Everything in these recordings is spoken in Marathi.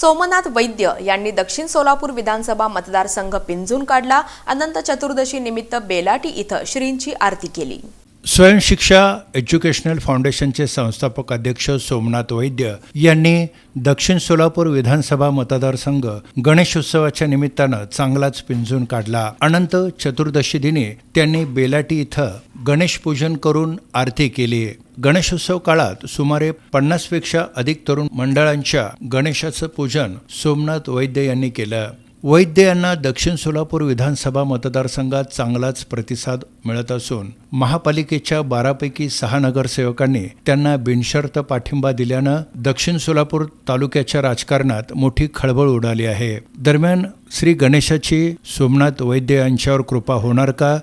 सोमनाथ वैद्य यांनी दक्षिण सोलापूर विधानसभा मतदारसंघ पिंजून काढला. अनंत चतुर्दशी निमित्त बेलाटी इथं श्रींची आरती केली. स्वयंशिक्षा एज्युकेशनल फाउंडेशनचे संस्थापक अध्यक्ष सोमनाथ वैद्य यांनी दक्षिण सोलापूर विधानसभा मतदारसंघ गणेशोत्सवाच्या निमित्तानं चांगलाच पिंजून काढला. अनंत चतुर्दशी दिनी त्यांनी बेलाटी इथं गणेश पूजन करून आरती केली. गणेशोत्सव काळात सुमारे पन्नासपेक्षा अधिक तरुण मंडळांच्या गणेशाचं पूजन सोमनाथ वैद्य यांनी केलं. वैद्य यांना दक्षिण सोलापूर विधानसभा मतदारसंघात चांगलाच प्रतिसाद मिळत असून महापालिकेच्या बारापैकी सहा नगरसेवकांनी त्यांना बिनशर्त पाठिंबा दिल्यानं दक्षिण सोलापूर तालुक्याच्या राजकारणात मोठी खळबळ उडाली आहे. दरम्यान श्री गणेशाची सोमनाथ वैद्य यांच्यावर कृपा होणार का?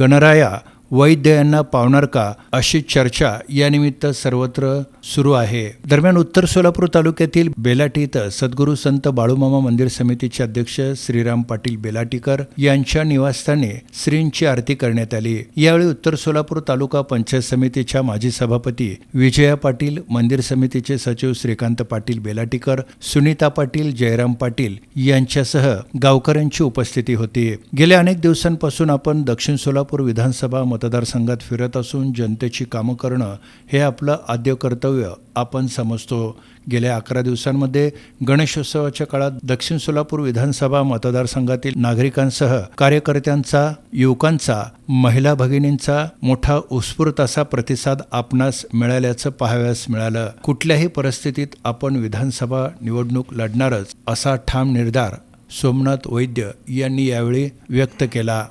गणराया वैद्य यांना पावणार का अशी चर्चा यानिमित्त सर्वत्र सुरू आहे. दरम्यान उत्तर सोलापूर तालुक्यातील बेलाटी इथं सद्गुरू संत बाळूमामा मंदिर समितीचे अध्यक्ष श्रीराम पाटील बेलाटीकर यांच्या निवासस्थानी श्रींची आरती करण्यात आली. यावेळी उत्तर सोलापूर तालुका पंचायत समितीच्या माजी सभापती विजया पाटील मंदिर समितीचे सचिव श्रीकांत पाटील बेलाटीकर सुनीता पाटील जयराम पाटील यांच्यासह गावकऱ्यांची उपस्थिती होती. गेल्या अनेक दिवसांपासून आपण दक्षिण सोलापूर विधानसभा मतदारसंघात फिरत असून जनतेची कामं करणं हे आपलं आद्य कर्तव्य आपण समजतो. गेल्या अकरा दिवसांमध्ये गणेशोत्सवाच्या काळात दक्षिण सोलापूर विधानसभा मतदारसंघातील नागरिकांसह कार्यकर्त्यांचा युवकांचा महिला भगिनींचा मोठा उत्स्फूर्त असा प्रतिसाद आपणास मिळाल्याचं पाहाव्यास मिळालं. कुठल्याही परिस्थितीत आपण विधानसभा निवडणूक लढणारच असा ठाम निर्धार सोमनाथ वैद्य यांनी यावेळी व्यक्त केला.